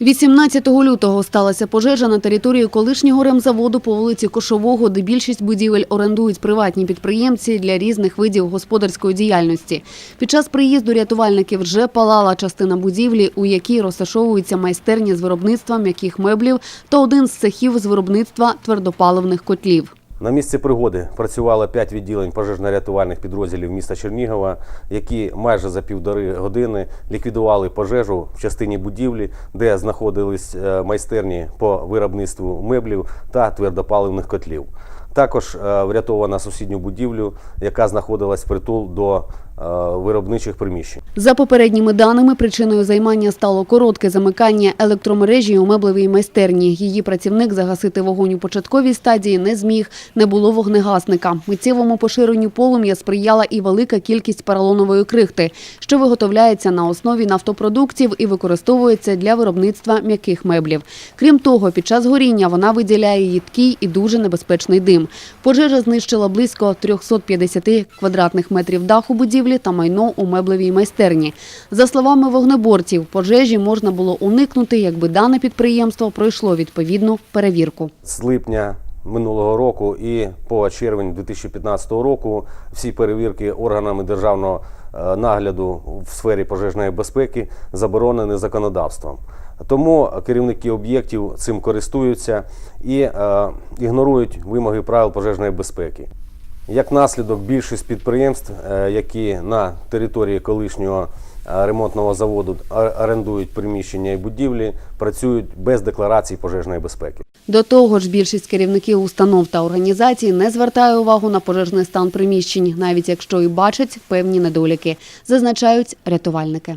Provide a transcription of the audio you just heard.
18 лютого сталася пожежа на території колишнього ремзаводу по вулиці Кошового, де більшість будівель орендують приватні підприємці для різних видів господарської діяльності. Під час приїзду рятувальників вже палала частина будівлі, у якій розташовуються майстерні з виробництва м'яких меблів та один з цехів з виробництва твердопаливних котлів. На місці пригоди працювало 5 відділень пожежно-рятувальних підрозділів міста Чернігова, які майже за півтори години ліквідували пожежу в частині будівлі, де знаходились е, майстерні по виробництву меблів та твердопаливних котлів. Також е, врятована сусідню будівлю, яка знаходилась впритул до е, виробничих приміщень. За попередніми даними, причиною займання стало коротке замикання електромережі у меблевій майстерні. Її працівник загасити вогонь у початковій стадії не зміг, не було вогнегасника. Миттєвому поширенню полум'я сприяла і велика кількість поролонової крихти, що виготовляється на основі нафтопродуктів і використовується для виробництва м'яких меблів. Крім того, під час горіння вона виділяє їдкий і дуже небезпечний дим. Пожежа знищила близько 350 квадратних метрів даху будівлі та майно у меблевій майстерні. За словами вогнеборців, пожежі можна було уникнути, якби дане підприємство пройшло відповідну перевірку. з липня минулого року і по червень 2015 року всі перевірки органами державного е, нагляду в сфері пожежної безпеки заборонені законодавством. Тому керівники об'єктів цим користуються і е, ігнорують вимоги правил пожежної безпеки. Як наслідок, більшість підприємств, е, які на території колишнього е, ремонтного заводу орендують приміщення і будівлі, працюють без декларацій пожежної безпеки. До того ж, більшість керівників установ та організацій не звертає увагу на пожежний стан приміщень, навіть якщо і бачать певні недоліки, зазначають рятувальники.